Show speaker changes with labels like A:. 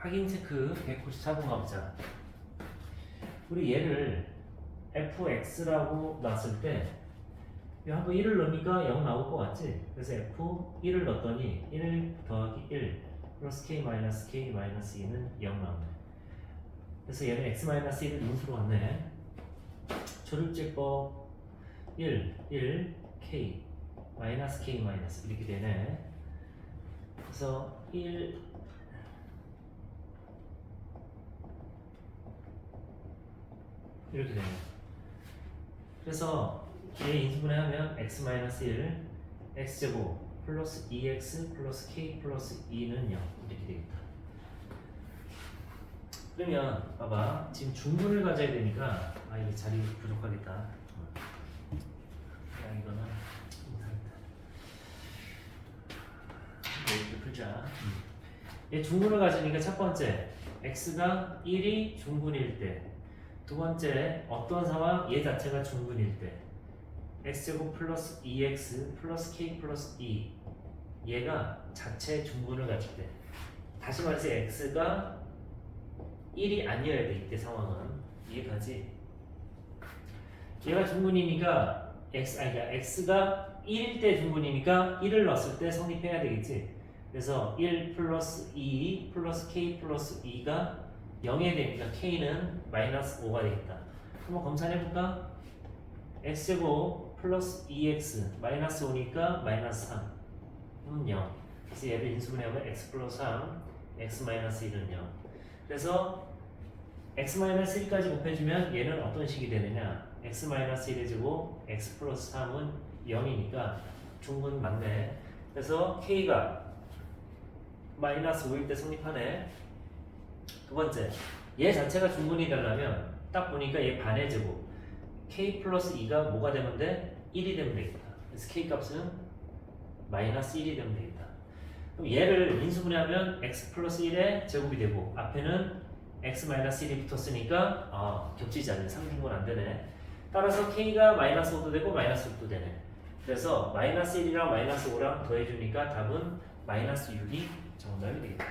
A: 확인 체크 194번 가보자. 우리 얘를 fx라고 놨을 때 한번 1을 넣으니까 0 나올 것 같지? 그래서 f1을 넣었더니 1 더하기 1 플러스 k 마이너스 k 마이너스 2는 0 나오네. 그래서 얘는 x 마이너스 1을 인수로 왔네. 조립제법 1, 1, k 마이너스 k 마이너스 이렇게 되네. 그래서 1 이렇게 되네. 그래서 얘 인수분해 하면 x 마이너스 1 x 제곱 플러스 2x 플러스 k 플러스 2는 0 이렇게 되겠다. 그러면 봐봐 지금 중분을 가져야 되니까 아 이게 자리 부족하겠다. 야 이거는 못하겠다. 이렇게 풀자. 얘 중분을 가지니까 첫 번째 x가 1이 중분일 때 두 번째 어떤 상황? 얘 자체가 중분일 때. x제곱 플러스 2x 플러스 k 플러스 2 얘가 자체 중분을 가질 때. 다시 말해서 x가 1이 아니어야 돼 이때 상황은. 이해가지? 얘가 중분이니까 x 아니 그러니까 x가 1일 때 중분이니까 1을 넣었을 때 성립해야 되겠지? 그래서 1 플러스 2 플러스 k 플러스 2가 0이 되니까 k는 마이너스 5가 되겠다. 한번 검사해볼까? x제곱 플러스 2x 마이너스 5니까 마이너스 3 그럼 0 그래서 얘를 인수분해하면 x 플러스 3 x 마이너스 1은 0 그래서 x 마이너스 1까지 곱해주면 얘는 어떤 식이 되느냐? X 마이너스 1의 제곱 x 플러스 3은 0이니까 중분 맞네. 그래서 k가 마이너스 5일 때 성립하네 두 번째, 얘 자체가 중분이 되려면 딱 보니까 얘 반의 제곱 k 플러스 2가 뭐가 되면 돼? 1이 되면 되겠다. 그래서 k 값은 마이너스 1이 되면 되겠다. 그럼 얘를 인수분해하면 x 플러스 1의 제곱이 되고 앞에는 x 마이너스 1이 붙었으니까 아, 겹치지 않네. 상중분 안 되네. 따라서 k가 마이너스 5도 되고 마이너스 6도 되네. 그래서 마이너스 1이랑 마이너스 5랑 더해주니까 답은 마이너스 6이 정답이 되겠다.